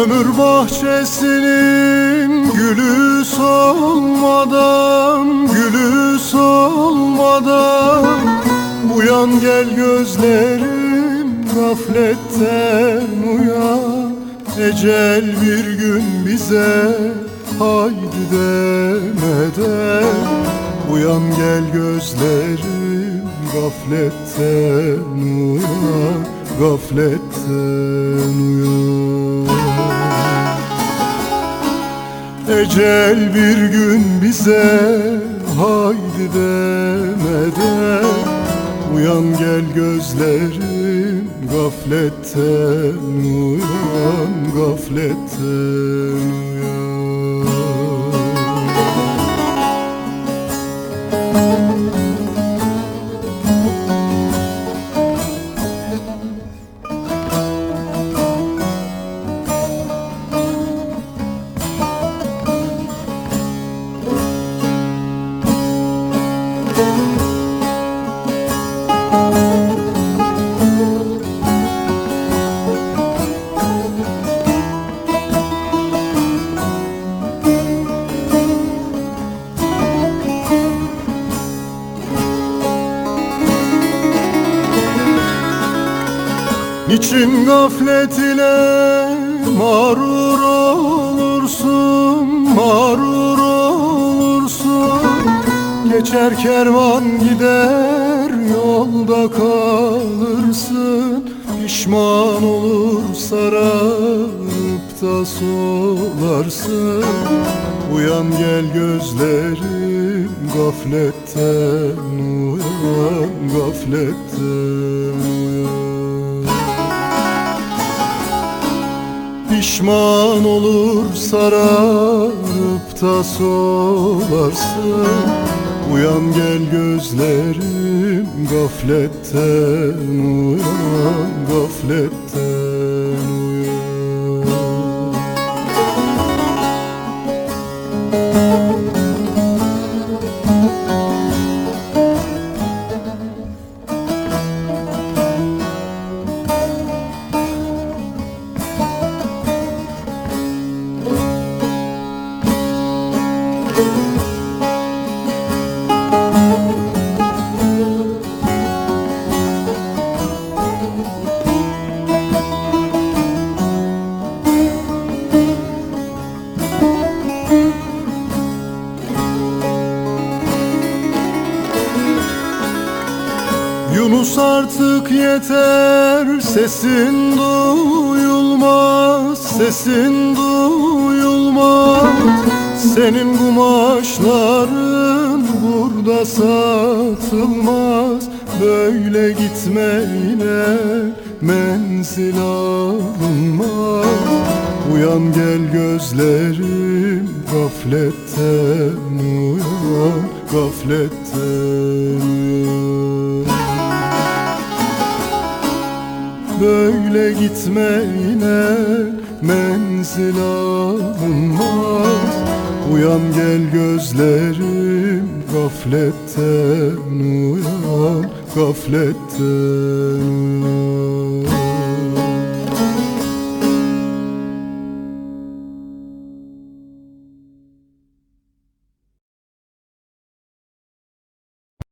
Ömür bahçesinin gülü solmadan Gülü solmadan. Uyan gel gözlerim gafletten uyan. Ecel bir gün bize haydi demeden. Uyan gel gözlerim gafletten uyan Gafletten uyan. Ecel bir gün bize haydi demeden Uyan gel gözlerim gafletten uyan Gafletten uyan Niçin gaflet ile Geçer kervan gider yolda kalırsın. Pişman olur sararıp da solarsın. Uyan gel gözlerim gafletten uyan, gafletten Pişman olur sararıp da solarsın Uyan gel gözlerim gafletten uyan Gafletten Yunus artık yeter. Sesin duyulmaz sesin duyulmaz. Senin kumaşların burada satılmaz. Böyle gitmeyle menzil alınmaz. Uyan gel gözlerim gafletten uyan gafletten uyan Böyle gitmeyle menzil alınmaz Uyan gel gözlerim gafletten uyan Gafletten uyan